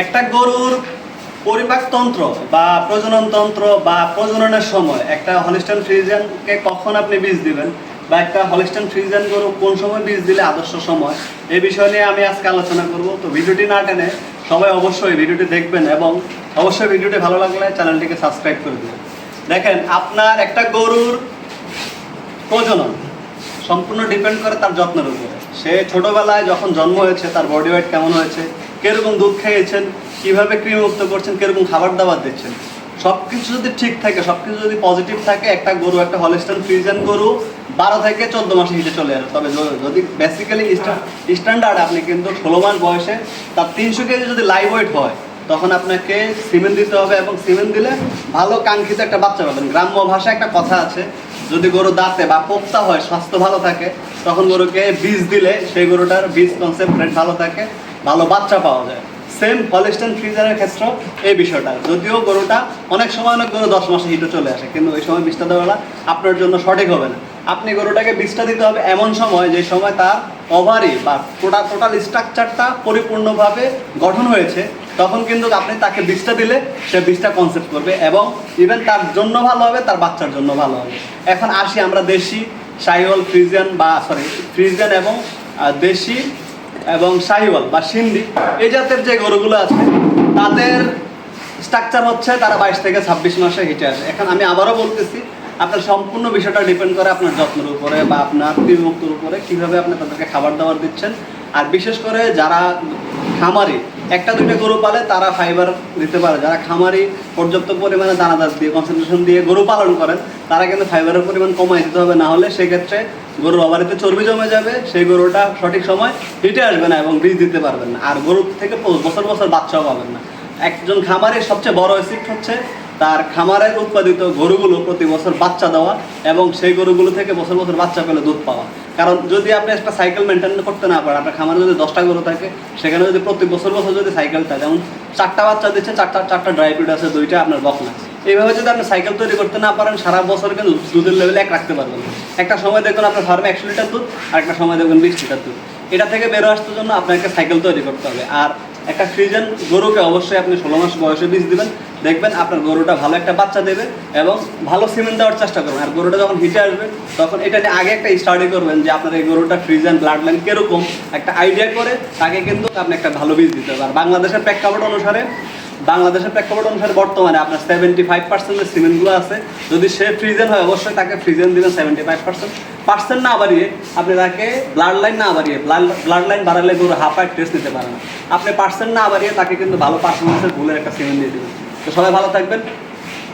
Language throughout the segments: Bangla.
একটা গরুর পরিপাকতন্ত্র বা প্রজনন তন্ত্র বা প্রজননের সময় একটা হলিস্টান ফ্রিজিয়ানকে কখন আপনি বীজ দিবেন বা একটা হলিস্টান ফ্রিজিয়ান গরু কোন সময় বীজ দিলে আদর্শ সময়, এই বিষয় নিয়ে আমি আজকে আলোচনা করব। তো ভিডিওটি না টেনে সবাই অবশ্যই ভিডিওটি দেখবেন এবং অবশ্যই ভিডিওটি ভালো লাগলে চ্যানেলটিকে সাবস্ক্রাইব করে দেবেন। দেখেন, আপনার একটা গরুর প্রজনন সম্পূর্ণ ডিপেন্ড করে তার যত্নের উপরে। সে ছোটবেলায় যখন জন্ম হয়েছে, তার বডি ওয়েট কেমন হয়েছে কীরকম দুধ খেয়েছেন, কীভাবে ক্রিমমুক্ত করছেন, কীরকম খাবার দাবার দিচ্ছেন? সব কিছু যদি ঠিক থাকে সব কিছু যদি পজিটিভ থাকে, একটা গরু, একটা হলিস্টান ফ্রিজেন গরু বারো থেকে চোদ্দ মাসে হিটে চলে আসে। তবে যদি বেসিক্যালি স্ট্যান্ডার্ড আপনি কিন্তু ষোলো মাস বয়সে তার তিনশো কেজি যদি লাইভ ওয়েট হয়, তখন আপনাকে সিমেন্ট দিতে হবে এবং সিমেন্ট দিলে ভালো কাঙ্ক্ষিত একটা বাচ্চা পাবেন। গ্রাম্য ভাষায় একটা কথা আছে, যদি গরু দাঁতে বা পোক্তা হয়, স্বাস্থ্য ভালো থাকে, তখন গরুকে বীজ দিলে সেই গরুটার বীজ কনসেপ্ট ভালো থাকে। ভালো বাচ্চা পাওয়া যায়। সেম হলিস্টান ফ্রিজারের ক্ষেত্রেও এই বিষয়টা। যদিও গরুটা অনেক সময় অনেক গরু দশ মাসে হিটে চলে আসে, কিন্তু ওই সময় বীজটা দেওয়া আপনার জন্য সঠিক হবে না। আপনি গরুটাকে বীজটা দিতে হবে এমন সময় যে সময় তার ওভারি বা টোটাল টোটাল স্ট্রাকচারটা পরিপূর্ণভাবে গঠন হয়েছে, তখন কিন্তু আপনি তাকে বীজটা দিলে সে বীজটা কনসেপ্ট করবে এবং ইভেন তার জন্য ভালো হবে, তার বাচ্চার জন্য ভালো হবে। এখন আসি আমরা দেশি সাইওয়াল ফ্রিজিয়ান বা সরি ফ্রিজিয়ান এবং দেশি এবং শাহিওয়াল বা সিন্ধি, এই জাতের যে গরুগুলো আছে, তাদের স্ট্রাকচার হচ্ছে তারা বাইশ থেকে ছাব্বিশ মাসে হিটে আসে। এখন আমি আবারও বলতেছি, আপনার সম্পূর্ণ বিষয়টা ডিপেন্ড করে আপনার যত্নের উপরে বা আপনার বিমুক্তর উপরে কীভাবে আপনি তাদেরকে খাবার দাবার দিচ্ছেন আর বিশেষ করে যারা খামারি, একটা, দুইটা গরু পালে তারা ফাইবার দিতে পারে। যারা খামারি, পর্যাপ্ত পরিমাণে দানাদার দিয়ে কনসেন্ট্রেশন দিয়ে গরু পালন করেন, তারা কিন্তু ফাইবারের পরিমাণ কমাই দিতে হবে। না হলে সেক্ষেত্রে গরুর অবারিতে চর্বি জমে যাবে, সেই গরুটা সঠিক সময় হিটে আসবে না এবং বীজ দিতে পারবেন না। আর গরু থেকে বছর বছর বাচ্চাও পাবেন না। একজন খামারের সবচেয়ে বড় এসিপ্ট হচ্ছে তার খামারের উৎপাদিত গরুগুলো প্রতি বছর বাচ্চা দেওয়া এবং সেই গরুগুলো থেকে বছর বছর বাচ্চা পেলে দুধ পাওয়া। কারণ যদি আপনি একটা সাইকেল মেনটেন করতে না পারেন, আপনার খামারে যদি দশটা গরু থাকে, সেখানে যদি প্রতি বছর বছর যদি সাইকেলটা যেমন চারটা বাচ্চা দিচ্ছে, চারটা চারটা ড্রাই ফ্রুট আছে, দুইটা আপনার বকনা এইভাবে যদি আপনি সাইকেল তৈরি করতে না পারেন, সারা বছর কিন্তু দুধের লেভেল এক রাখতে পারবেন একটা সময় দেখবেন আপনার ফার্মে একশো লিটার দুধ, আর একটা সময় দেখবেন বিশ লিটার দুধ। এটা থেকে বেরো আসার জন্য আপনাকে সাইকেল তৈরি করতে হবে। আর একটা ফ্রিজেন গরুকে অবশ্যই আপনি ষোলো মাস বয়সে বীজ দেবেন, দেখবেন আপনার গরুটা ভালো একটা বাচ্চা দেবে এবং ভালো সিমেন্ট দেওয়ার চেষ্টা করবেন। আর গরুটা যখন হিটে আসবে, তখন এটা নিয়ে আগে একটা স্টাডি করবেন যে আপনার এই গরুটা ফ্রিজেন ব্লাড লাইন কীরকম। একটা আইডিয়া করে তাকে কিন্তু আপনি একটা ভালো বীজ দিতে আর বাংলাদেশের প্রেক্ষাপট অনুসারে বাংলাদেশের প্রেক্ষাপট অনুসারে বর্তমানে আপনার সেভেন্টি ফাইভ পার্সেন্টের সিমেন্টগুলো আছে, যদি সে ফ্রিজেন হয়, অবশ্যই তাকে ফ্রিজেন দিবেন সেভেন্টি ফাইভ পার্সেন্ট পার্সেন্ট না বাড়িয়ে আপনি তাকে ব্লাড লাইন না বাড়িয়ে ব্লাড লাইন বাড়ালে গরু হাফ টেস্ট নিতে পারে না। আপনি পার্সেন্ট না বাড়িয়ে তাকে কিন্তু ভালো পার্সেন্টেজের ভুলের একটা সিমেন্ট দিয়ে দেবেন। তো সবাই ভালো থাকবেন,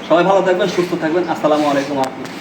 সবাই ভালো থাকবেন, সুস্থ থাকবেন। আসসালামু আলাইকুম আপনি